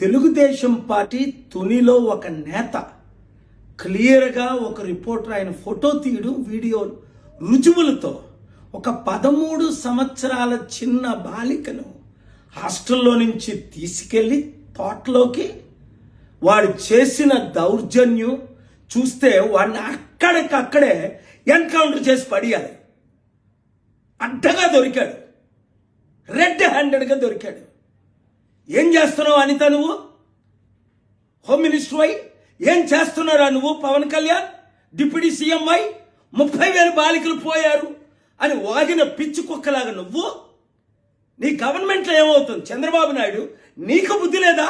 Telugu Desam party తునిలో ఒక నేత. క్లియర్గా ఒక రిపోర్టర్ ఆయన ఫోటో తీయడం వీడియో రుజువులతో. ఒక పదమూడు సంవత్సరాల చిన్న బాలికను హాస్టల్లో నుంచి తీసుకెళ్ళి తోటలోకి వాడు చేసిన దౌర్జన్యం చూస్తే వాడిని అక్కడికక్కడే ఎన్కౌంటర్ చేసి పడియాలి. అడ్డగా దొరికాడు. రెడ్ హ్యాండెడ్గా దొరికాడు. ఏం చేస్తున్నావు అనిత నువ్వు? హోమ్ మినిస్టర్ అయి ఏం చేస్తున్నారా నువ్వు పవన్ కళ్యాణ్? డిప్యూటీ సీఎం అయి ముప్పై వేల బాలికలు పోయారు అని వాగిన పిచ్చి కుక్కలాగా నువ్వు? నీ గవర్నమెంట్లో ఏమవుతుంది? చంద్రబాబు నాయుడు నీకు బుద్ధి లేదా?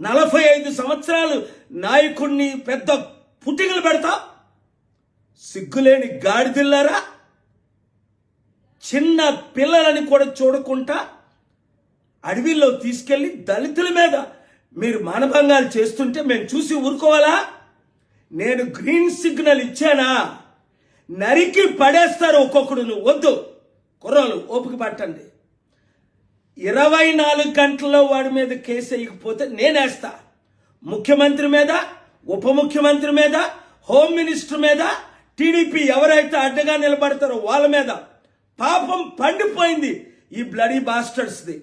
నలభై ఐదు సంవత్సరాలు నాయకుడిని పెద్ద పుట్టికలు పెడతా? సిగ్గులేని గాడిదిల్లారా? చిన్న పిల్లలని కూడా చూడకుండా అడవిలో తీసుకెళ్ళి దళితుల మీద మీరు మానభంగాలు చేస్తుంటే మేము చూసి ఊరుకోవాలా? నేను గ్రీన్ సిగ్నల్ ఇచ్చానా? నరికి పడేస్తారు ఒక్కొక్కడును వద్దు. కుర్రాలు ఓపిక పట్టండి. ఇరవై నాలుగు గంటల్లో వాడి మీద కేసు వేయకపోతే నేనేస్తా. ముఖ్యమంత్రి మీద ఉప ముఖ్యమంత్రి మీద హోమ్ మినిస్టర్ మీద టీడీపీ ఎవరైతే అడ్డగా నిలబడతారో వాళ్ళ మీద. పాపం పండిపోయింది ఈ బ్లడీ బాస్టర్స్ది.